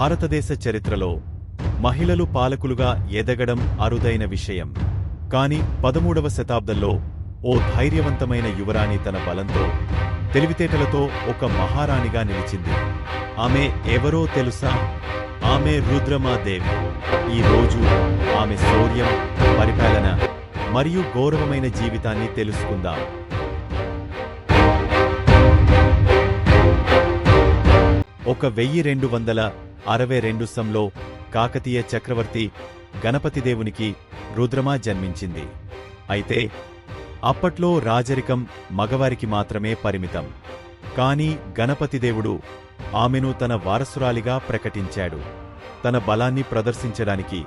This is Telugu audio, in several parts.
భారతదేశ చరిత్రలో మహిళలు పాలకులుగా ఎదగడం అరుదైన విషయం. కాని పదమూడవ శతాబ్దంలో ఓ ధైర్యవంతమైన యువరాణి తన బలంతో తెలివితేటలతో ఒక మహారాణిగా నిలిచింది. ఆమె ఎవరో తెలుసా? ఆమె రుద్రమాదేవి. ఈ రోజు ఆమె శౌర్యం పరిపాలన మరియు గౌరవమైన జీవితాన్ని తెలుసుకుందాం. ఒక వెయ్యి రెండు వందల అరవై రెండు సంలో కాకతీయ చక్రవర్తి గణపతిదేవునికి రుద్రమ జన్మించింది. అయితే అప్పట్లో రాజరికం మగవారికి మాత్రమే పరిమితం. కాని గణపతిదేవుడు ఆమెను తన వారసురాలిగా ప్రకటించాడు. తన బలాన్ని ప్రదర్శించడానికి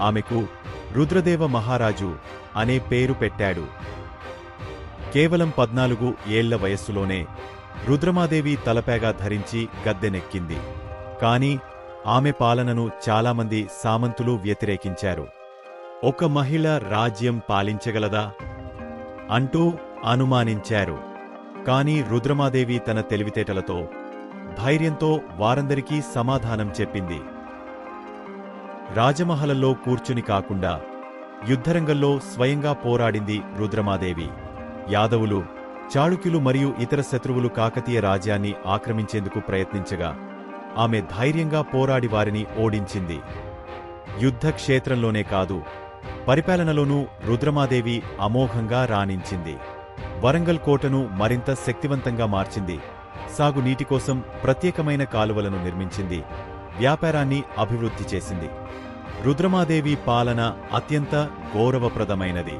ఆమెకు రుద్రదేవ మహారాజు అనే పేరు పెట్టాడు. కేవలం పద్నాలుగు ఏళ్ళ వయస్సులోనే రుద్రమాదేవి తలపేగా ధరించి గద్దెనెక్కింది. కాని ఆమె పాలనను చాలామంది సామంతులు వ్యతిరేకించారు. ఒక మహిళ రాజ్యం పాలించగలదా? అంటూ అనుమానించారు. కాని రుద్రమాదేవి తన తెలివితేటలతో ధైర్యంతో వారందరికీ సమాధానం చెప్పింది. రాజమహలలో కూర్చుని కాకుండా యుద్ధరంగంలో స్వయంగా పోరాడింది రుద్రమాదేవి. యాదవులు చాళుక్యులు మరియు ఇతర శత్రువులు కాకతీయ రాజ్యాన్ని ఆక్రమించేందుకు ప్రయత్నించగా ఆమె ధైర్యంగా పోరాడి వారిని ఓడించింది. యుద్ధ క్షేత్రంలోనే కాదు పరిపాలనలోనూ రుద్రమాదేవి అమోఘంగా రాణించింది. వరంగల్ కోటను మరింత శక్తివంతంగా మార్చింది. సాగునీటి కోసం ప్రత్యేకమైన కాలువలను నిర్మించింది. వ్యాపారాన్ని అభివృద్ధి చేసింది. రుద్రమాదేవి పాలన అత్యంత గౌరవప్రదమైనది.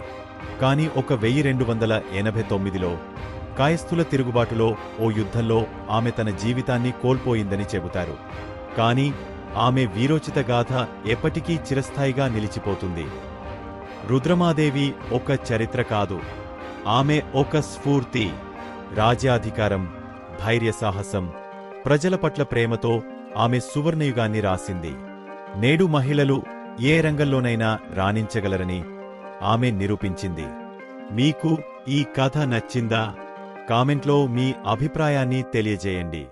కాని ఒక వెయ్యి రెండు వందల ఎనభై తొమ్మిదిలో కాయస్థుల తిరుగుబాటులో ఓ యుద్ధంలో ఆమె తన జీవితాన్ని కోల్పోయిందని చెబుతారు. కాని ఆమె వీరోచిత గాథ ఎప్పటికీ చిరస్థాయిగా నిలిచిపోతుంది. రుద్రమాదేవి ఒక చరిత్ర కాదు. ఆమె ఒక స్ఫూర్తి రాజ్యాధికారం ధైర్య సాహసం ప్రజల పట్ల ప్రేమతో ఆమె సువర్ణయుగాన్ని రాసింది. నేడు మహిళలు ఏ రంగంలోనైనా రాణించగలరని ఆమె నిరూపించింది. మీకు ఈ కథ నచ్చిందా? కామెంట్లో మీ అభిప్రాయాన్ని తెలియజేయండి.